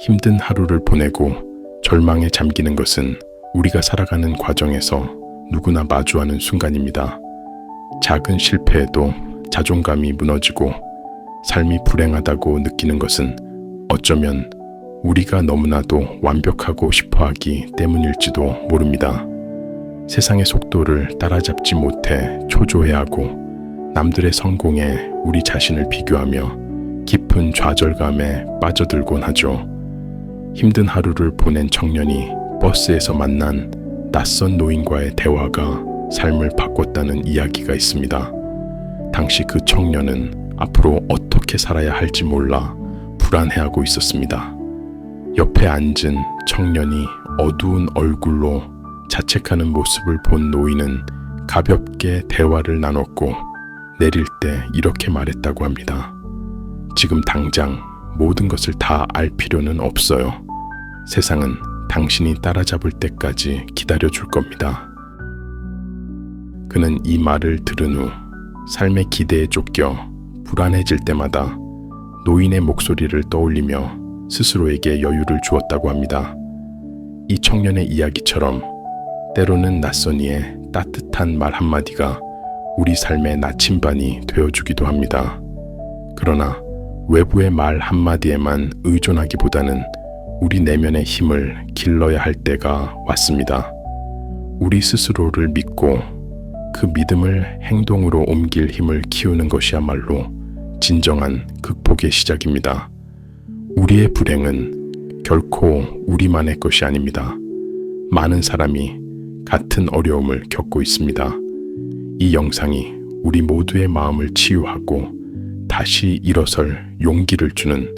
힘든 하루를 보내고 절망에 잠기는 것은 우리가 살아가는 과정에서 누구나 마주하는 순간입니다. 작은 실패에도 자존감이 무너지고 삶이 불행하다고 느끼는 것은 어쩌면 우리가 너무나도 완벽하고 싶어 하기 때문일지도 모릅니다. 세상의 속도를 따라잡지 못해 초조해하고 남들의 성공에 우리 자신을 비교하며 깊은 좌절감에 빠져들곤 하죠. 힘든 하루를 보낸 청년이 버스에서 만난 낯선 노인과의 대화가 삶을 바꿨다는 이야기가 있습니다. 당시 그 청년은 앞으로 어떻게 살아야 할지 몰라 불안해하고 있었습니다. 옆에 앉은 청년이 어두운 얼굴로 자책하는 모습을 본 노인은 가볍게 대화를 나눴고 내릴 때 이렇게 말했다고 합니다. 지금 당장 모든 것을 다 알 필요는 없어요. 세상은 당신이 따라잡을 때까지 기다려 줄 겁니다. 그는 이 말을 들은 후 삶의 기대에 쫓겨 불안해질 때마다 노인의 목소리를 떠올리며 스스로에게 여유를 주었다고 합니다. 이 청년의 이야기처럼 때로는 낯선 이의 따뜻한 말 한마디가 우리 삶의 나침반이 되어주기도 합니다. 그러나 외부의 말 한마디에만 의존하기보다는 우리 내면의 힘을 길러야 할 때가 왔습니다. 우리 스스로를 믿고 그 믿음을 행동으로 옮길 힘을 키우는 것이야말로 진정한 극복의 시작입니다. 우리의 불행은 결코 우리만의 것이 아닙니다. 많은 사람이 같은 어려움을 겪고 있습니다. 이 영상이 우리 모두의 마음을 치유하고 다시 일어설 용기를 주는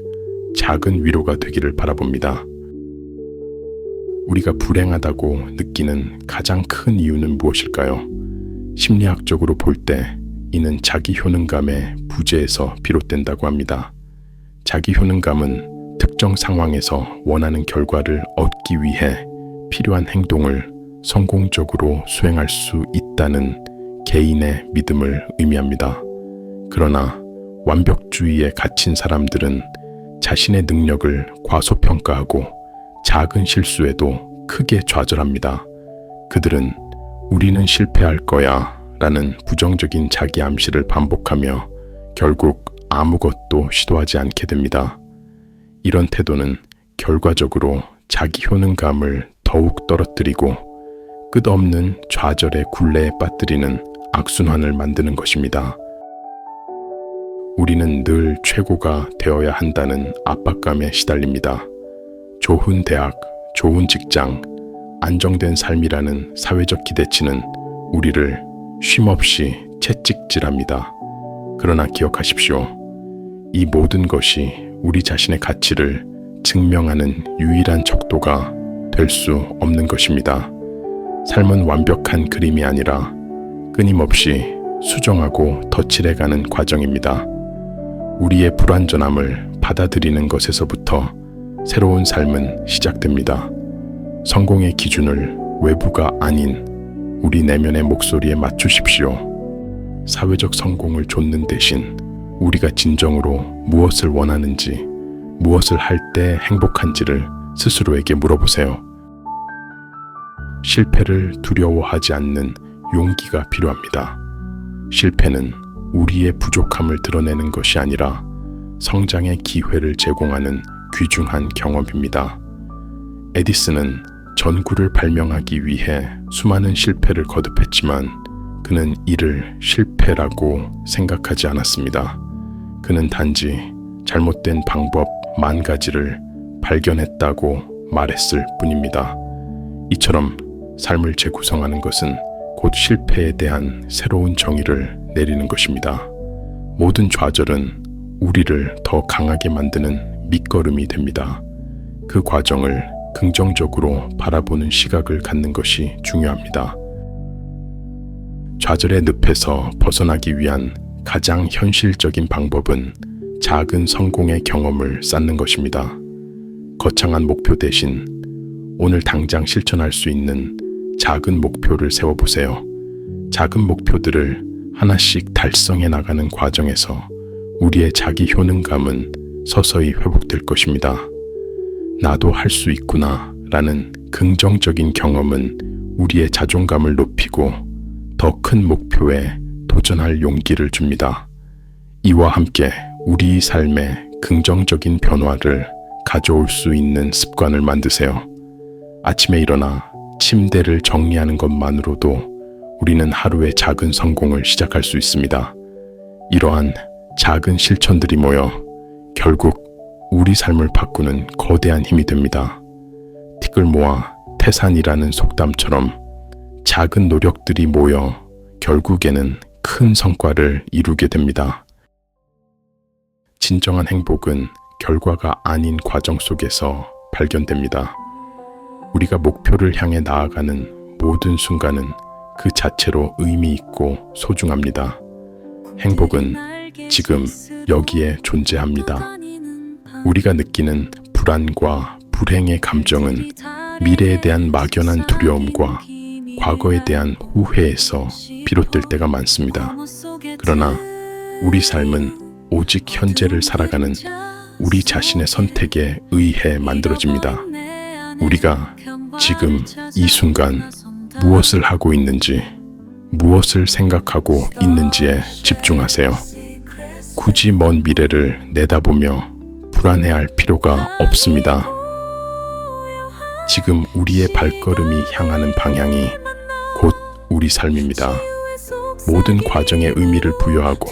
작은 위로가 되기를 바라봅니다. 우리가 불행하다고 느끼는 가장 큰 이유는 무엇일까요? 심리학적으로 볼 때 이는 자기 효능감의 부재에서 비롯된다고 합니다. 자기 효능감은 특정 상황에서 원하는 결과를 얻기 위해 필요한 행동을 성공적으로 수행할 수 있다는 개인의 믿음을 의미합니다. 그러나 완벽주의에 갇힌 사람들은 자신의 능력을 과소평가하고 작은 실수에도 크게 좌절합니다. 그들은 우리는 실패할 거야 라는 부정적인 자기 암시를 반복하며 결국 아무것도 시도하지 않게 됩니다. 이런 태도는 결과적으로 자기 효능감을 더욱 떨어뜨리고 끝없는 좌절의 굴레에 빠뜨리는 악순환을 만드는 것입니다. 우리는 늘 최고가 되어야 한다는 압박감에 시달립니다. 좋은 대학, 좋은 직장, 안정된 삶이라는 사회적 기대치는 우리를 쉼없이 채찍질합니다. 그러나 기억하십시오. 이 모든 것이 우리 자신의 가치를 증명하는 유일한 척도가 될 수 없는 것입니다. 삶은 완벽한 그림이 아니라 끊임없이 수정하고 덧칠해가는 과정입니다. 우리의 불완전함을 받아들이는 것에서부터 새로운 삶은 시작됩니다. 성공의 기준을 외부가 아닌 우리 내면의 목소리에 맞추십시오. 사회적 성공을 좇는 대신 우리가 진정으로 무엇을 원하는지, 무엇을 할 때 행복한지를 스스로에게 물어보세요. 실패를 두려워하지 않는 용기가 필요합니다. 실패는 우리의 부족함을 드러내는 것이 아니라 성장의 기회를 제공하는 귀중한 경험입니다. 에디슨은 전구를 발명하기 위해 수많은 실패를 거듭했지만 그는 이를 실패라고 생각하지 않았습니다. 그는 단지 잘못된 방법 만 가지를 발견했다고 말했을 뿐입니다. 이처럼 삶을 재구성하는 것은 곧 실패에 대한 새로운 정의를 내리는 것입니다. 모든 좌절은 우리를 더 강하게 만드는 밑거름이 됩니다. 그 과정을 긍정적으로 바라보는 시각을 갖는 것이 중요합니다. 좌절의 늪에서 벗어나기 위한 가장 현실적인 방법은 작은 성공의 경험을 쌓는 것입니다. 거창한 목표 대신 오늘 당장 실천할 수 있는 작은 목표를 세워보세요. 작은 목표들을 하나씩 달성해 나가는 과정에서 우리의 자기 효능감은 서서히 회복될 것입니다. 나도 할 수 있구나 라는 긍정적인 경험은 우리의 자존감을 높이고 더 큰 목표에 도전할 용기를 줍니다. 이와 함께 우리 삶에 긍정적인 변화를 가져올 수 있는 습관을 만드세요. 아침에 일어나 침대를 정리하는 것만으로도 우리는 하루의 작은 성공을 시작할 수 있습니다. 이러한 작은 실천들이 모여 결국 우리 삶을 바꾸는 거대한 힘이 됩니다. 틱을 모아 태산이라는 속담처럼 작은 노력들이 모여 결국에는 큰 성과를 이루게 됩니다. 진정한 행복은 결과가 아닌 과정 속에서 발견됩니다. 우리가 목표를 향해 나아가는 모든 순간은 그 자체로 의미 있고 소중합니다. 행복은 지금 여기에 존재합니다. 우리가 느끼는 불안과 불행의 감정은 미래에 대한 막연한 두려움과 과거에 대한 후회에서 비롯될 때가 많습니다. 그러나 우리 삶은 오직 현재를 살아가는 우리 자신의 선택에 의해 만들어집니다. 우리가 지금 이 순간 무엇을 하고 있는지, 무엇을 생각하고 있는지에 집중하세요. 굳이 먼 미래를 내다보며 불안해할 필요가 없습니다. 지금 우리의 발걸음이 향하는 방향이 곧 우리 삶입니다. 모든 과정에 의미를 부여하고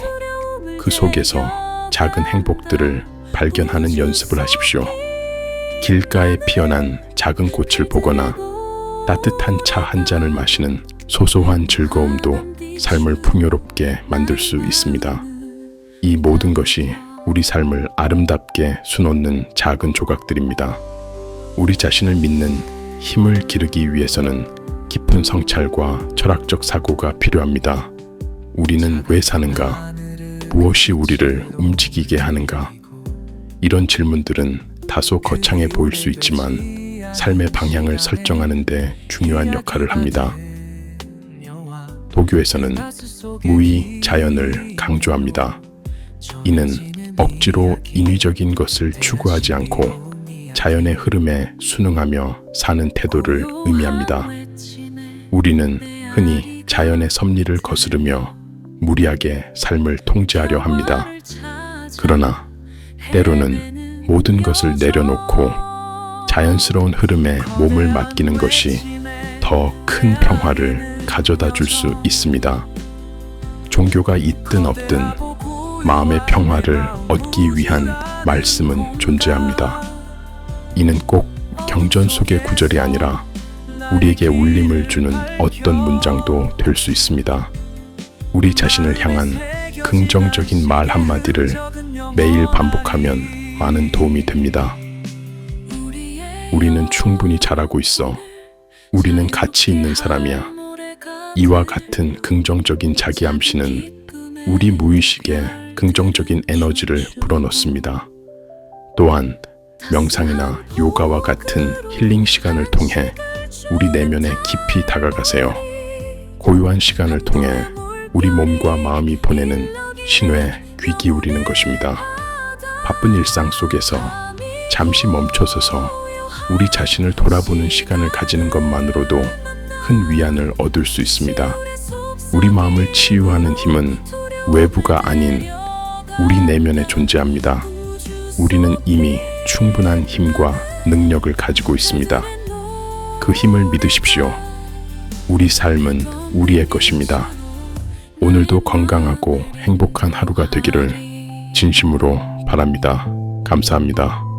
그 속에서 작은 행복들을 발견하는 연습을 하십시오. 길가에 피어난 작은 꽃을 보거나 따뜻한 차 한 잔을 마시는 소소한 즐거움도 삶을 풍요롭게 만들 수 있습니다. 이 모든 것이 우리 삶을 아름답게 수놓는 작은 조각들입니다. 우리 자신을 믿는 힘을 기르기 위해서는 깊은 성찰과 철학적 사고가 필요합니다. 우리는 왜 사는가? 무엇이 우리를 움직이게 하는가? 이런 질문들은 다소 거창해 보일 수 있지만 삶의 방향을 설정하는 데 중요한 역할을 합니다. 도교에서는 무의 자연을 강조합니다. 이는 억지로 인위적인 것을 추구하지 않고 자연의 흐름에 순응하며 사는 태도를 의미합니다. 우리는 흔히 자연의 섭리를 거스르며 무리하게 삶을 통제하려 합니다. 그러나 때로는 모든 것을 내려놓고 자연스러운 흐름에 몸을 맡기는 것이 더 큰 평화를 가져다 줄 수 있습니다. 종교가 있든 없든 마음의 평화를 얻기 위한 말씀은 존재합니다. 이는 꼭 경전 속의 구절이 아니라 우리에게 울림을 주는 어떤 문장도 될 수 있습니다. 우리 자신을 향한 긍정적인 말 한마디를 매일 반복하면 많은 도움이 됩니다. 우리는 충분히 잘하고 있어. 우리는 가치 있는 사람이야. 이와 같은 긍정적인 자기 암시는 우리 무의식에 긍정적인 에너지를 불어넣습니다. 또한 명상이나 요가와 같은 힐링 시간을 통해 우리 내면에 깊이 다가가세요. 고요한 시간을 통해 우리 몸과 마음이 보내는 신호에 귀 기울이는 것입니다. 바쁜 일상 속에서 잠시 멈춰서서 우리 자신을 돌아보는 시간을 가지는 것만으로도 큰 위안을 얻을 수 있습니다. 우리 마음을 치유하는 힘은 외부가 아닌 우리 내면에 존재합니다. 우리는 이미 충분한 힘과 능력을 가지고 있습니다. 그 힘을 믿으십시오. 우리 삶은 우리의 것입니다. 오늘도 건강하고 행복한 하루가 되기를 진심으로 바랍니다. 감사합니다.